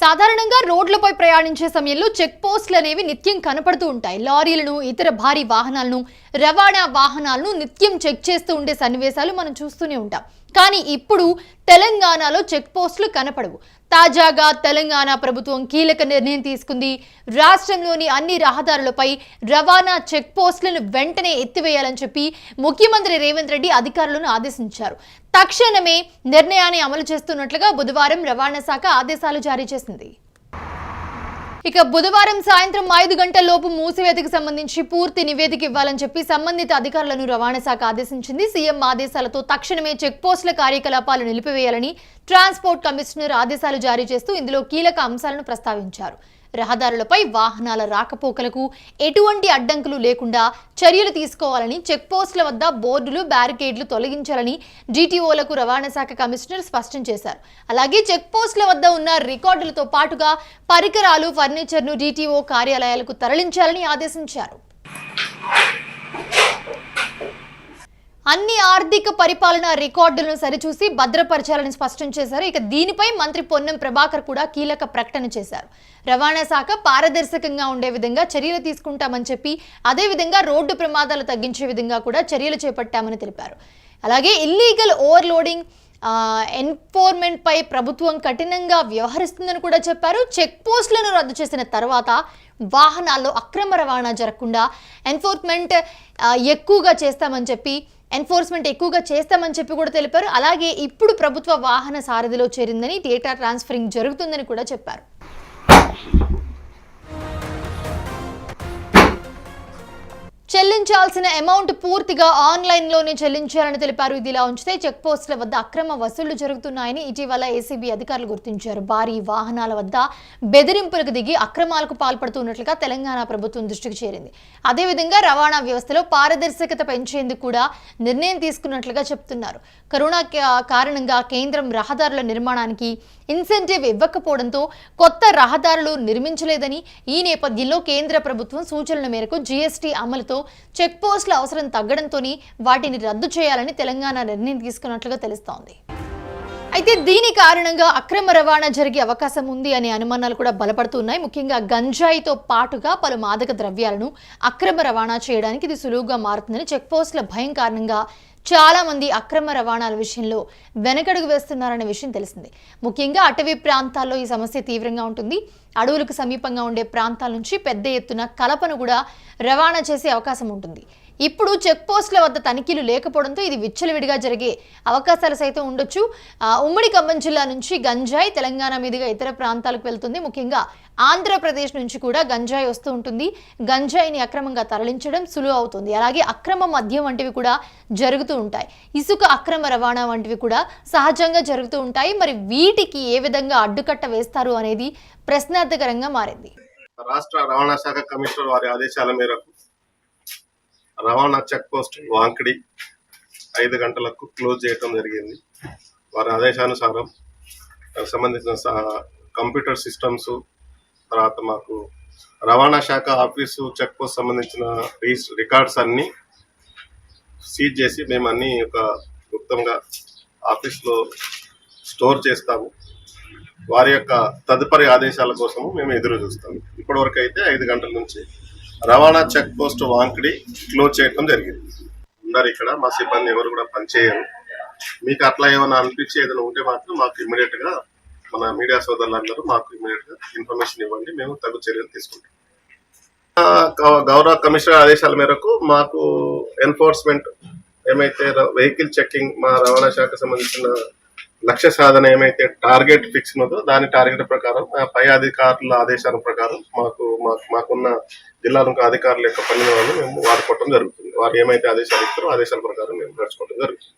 సాధారణంగా రోడ్లపై ప్రయాణించే సమయంలో చెక్ పోస్టులు అనేవి నిత్యం కనపడుతూ ఉంటాయి. లారీలను ఇతర భారీ వాహనాలను రవాణా వాహనాలను నిత్యం చెక్ చేస్తూ ఉండే సన్నివేశాలు మనం చూస్తూనే ఉంటాం. కానీ ఇప్పుడు తెలంగాణలో చెక్ పోస్టులు కనపడవు. తాజాగా తెలంగాణ ప్రభుత్వం కీలక నిర్ణయం తీసుకుంది. రాష్ట్రంలోని అన్ని రహదారులపై రవాణా చెక్ పోస్టులను వెంటనే ఎత్తివేయాలని చెప్పి ముఖ్యమంత్రి రేవంత్ రెడ్డి అధికారులను ఆదేశించారు. తక్షణమే నిర్ణయాన్ని అమలు చేస్తున్నట్లుగా బుధవారం రవాణా శాఖ ఆదేశాలు జారీ చేసింది. ఇక బుధవారం సాయంత్రం ఐదు గంటల లోపు మూసివేతకు సంబంధించి పూర్తి నివేదిక ఇవ్వాలని చెప్పి సంబంధిత అధికారులను రవాణా శాఖ ఆదేశించింది. సీఎం ఆదేశాలతో తక్షణమే చెక్ పోస్టుల కార్యకలాపాలు నిలిపివేయాలని ట్రాన్స్పోర్ట్ కమిషనర్ ఆదేశాలు జారీ చేస్తూ ఇందులో కీలక అంశాలను ప్రస్తావించారు. రహదారులపై వాహనాల రాకపోకలకు ఎటువంటి అడ్డంకులు లేకుండా చర్యలు తీసుకోవాలని చెక్పోస్టుల వద్ద బోర్డులు బ్యారికేడ్లు తొలగించాలని జీటీఓలకు రవాణా శాఖ కమిషనర్ స్పష్టం చేశారు. అలాగే చెక్పోస్టుల వద్ద ఉన్న రికార్డులతో పాటుగా పరికరాలు ఫర్నిచర్ను జీటీఓ కార్యాలయాలకు తరలించాలని ఆదేశించారు. అన్ని ఆర్థిక పరిపాలన రికార్డులను సరిచూసి భద్రపరచాలని స్పష్టం చేశారు. ఇక దీనిపై మంత్రి పొన్నం ప్రభాకర్ కూడా కీలక ప్రకటన చేశారు. రవాణా శాఖ పారదర్శకంగా ఉండే విధంగా చర్యలు తీసుకుంటామని చెప్పి అదేవిధంగా రోడ్డు ప్రమాదాలు తగ్గించే విధంగా కూడా చర్యలు చేపట్టామని తెలిపారు. అలాగే ఇల్లీగల్ ఓవర్లోడింగ్ ఎన్ఫోర్మెంట్ పై ప్రభుత్వం కఠినంగా వ్యవహరిస్తుందని కూడా చెప్పారు. చెక్ పోస్టులను రద్దు చేసిన తర్వాత వాహనాల్లో అక్రమ రవాణా జరగకుండా ఎన్ఫోర్స్మెంట్ ఎక్కువగా చేస్తామని చెప్పి ఎన్ఫోర్స్మెంట్ ఎక్కువగా చేస్తామని చెప్పి కూడా తెలిపారు. అలాగే ఇప్పుడు ప్రభుత్వ వాహన సారథిలో చేరిందని డేటా ట్రాన్స్ఫరింగ్ జరుగుతుందని కూడా చెప్పారు. చెల్లించాల్సిన అమౌంట్ పూర్తిగా ఆన్లైన్లోనే చెల్లించాలని తెలిపారు. ఇదిలా ఉంచితే చెక్ పోస్టుల వద్ద అక్రమ వసూళ్ళు జరుగుతున్నాయని ఇటీవల ఏసీబీ అధికారులు గుర్తించారు. భారీ వాహనాల వద్ద బెదిరింపులకు దిగి అక్రమాలకు పాల్పడుతున్నట్లుగా తెలంగాణ ప్రభుత్వం దృష్టికి చేరింది. అదేవిధంగా రవాణా వ్యవస్థలో పారదర్శకత పెంచేందుకు కూడా నిర్ణయం తీసుకున్నట్లుగా చెప్తున్నారు. కరోనా కారణంగా కేంద్రం రహదారుల నిర్మాణానికి ఇన్సెంటివ్ ఇవ్వకపోవడంతో కొత్త రహదారులు నిర్మించలేదని ఈ నేపథ్యంలో కేంద్ర ప్రభుత్వం సూచనల మేరకు జీఎస్టీ అమలుతో చెక్ పోస్టుల అవసరం తగ్గడంతో వాటిని రద్దు చేయాలని తెలంగాణ నిర్ణయం తీసుకున్నట్లుగా తెలుస్తోంది. అయితే దీని కారణంగా అక్రమ రవాణా జరిగే అవకాశం ఉంది అనే అనుమానాలు కూడా బలపడుతున్నాయి. ముఖ్యంగా గంజాయితో పాటుగా పలు మాదక ద్రవ్యాలను అక్రమ రవాణా చేయడానికి ఇది సులువుగా మారుతుందని చెక్పోస్టుల భయం కారణంగా చాలా మంది అక్రమ రవాణాల విషయంలో వెనకడుగు వేస్తున్నారనే విషయం తెలిసింది. ముఖ్యంగా అటవీ ప్రాంతాల్లో ఈ సమస్య తీవ్రంగా ఉంటుంది. అడవులకు సమీపంగా ఉండే ప్రాంతాల నుంచి పెద్ద ఎత్తున కలపను కూడా రవాణా చేసే అవకాశం ఉంటుంది. ఇప్పుడు చెక్ పోస్టుల వద్ద తనిఖీలు లేకపోవడంతో ఇది విచ్చలవిడిగా జరిగే అవకాశాలు సైతం ఉండొచ్చు. ఆ, ఉమ్మడి ఖమ్మం జిల్లా నుంచి గంజాయి తెలంగాణ మీదుగా ఇతర ప్రాంతాలకు వెళ్తుంది. ముఖ్యంగా ఆంధ్రప్రదేశ్ నుంచి కూడా గంజాయి వస్తూ ఉంటుంది. గంజాయిని అక్రమంగా తరలించడం సులువు అవుతుంది. అలాగే అక్రమ మద్యం వంటివి కూడా జరుగుతూ ఉంటాయి. ఇసుక అక్రమ రవాణా వంటివి కూడా సహజంగా జరుగుతూ ఉంటాయి. మరి వీటికి ఏ విధంగా అడ్డుకట్ట వేస్తారు అనేది ప్రశ్నార్థకరంగా మారింది. రాష్ట్ర రవాణా శాఖ కమిషనర్ వారి ఆదేశాల మేరకు రవాణా చెక్ పోస్ట్ వాంకిడి ఐదు గంటలకు క్లోజ్ చేయడం జరిగింది. వారి ఆదేశానుసారం సంబంధించిన కంప్యూటర్ సిస్టమ్స్ తర్వాత మాకు రవాణా శాఖ ఆఫీసు చెక్ పోస్ట్ సంబంధించిన రీస్- రికార్డ్స్ అన్నీ సీజ్ చేసి మేము అన్నీ ఒక గుప్తంగా ఆఫీస్లో స్టోర్ చేస్తాము. వారి యొక్క తదుపరి ఆదేశాల కోసము మేము ఎదురు చూస్తాము ఇప్పటివరకు అయితే ఐదు గంటల నుంచి రవాణా చెక్ పోస్ట్ వాంకిడి క్లోజ్ చేయడం జరిగింది. ఉన్నారు ఇక్కడ మా సిబ్బంది ఎవరు కూడా పనిచేయరు మీకు అట్లా ఏమైనా అనిపించి ఏదైనా ఉంటే మాత్రం మాకు ఇమ్మీడియట్గా మన మీడియా సోదరులందరూ మాకు ఇమ్మీడియట్గా ఇన్ఫర్మేషన్ ఇవ్వండి మేము తగు చర్యలు తీసుకుంటాం. గౌ- గౌరవ కమిషనర్ ఆదేశాల మేరకు మాకు ఎన్ఫోర్స్మెంట్ ఏమైతే వెహికల్ చెక్కింగ్ మా రవాణా శాఖ సంబంధించిన లక్ష్య సాధన ఏమైతే టార్గెట్ ఫిక్స్ ఉన్నదో దాని టార్గెట్ ప్రకారం ఆ పై అధికారుల ఆదేశాల ప్రకారం మాకు మాకు మాకున్న జిల్లాలో అధికారుల యొక్క పని మేము వాడుకోవటం జరుగుతుంది. వారు ఏమైతే ఆదేశాలు ఇస్తారో ఆదేశాల ప్రకారం మేము నడుచుకోవడం జరుగుతుంది.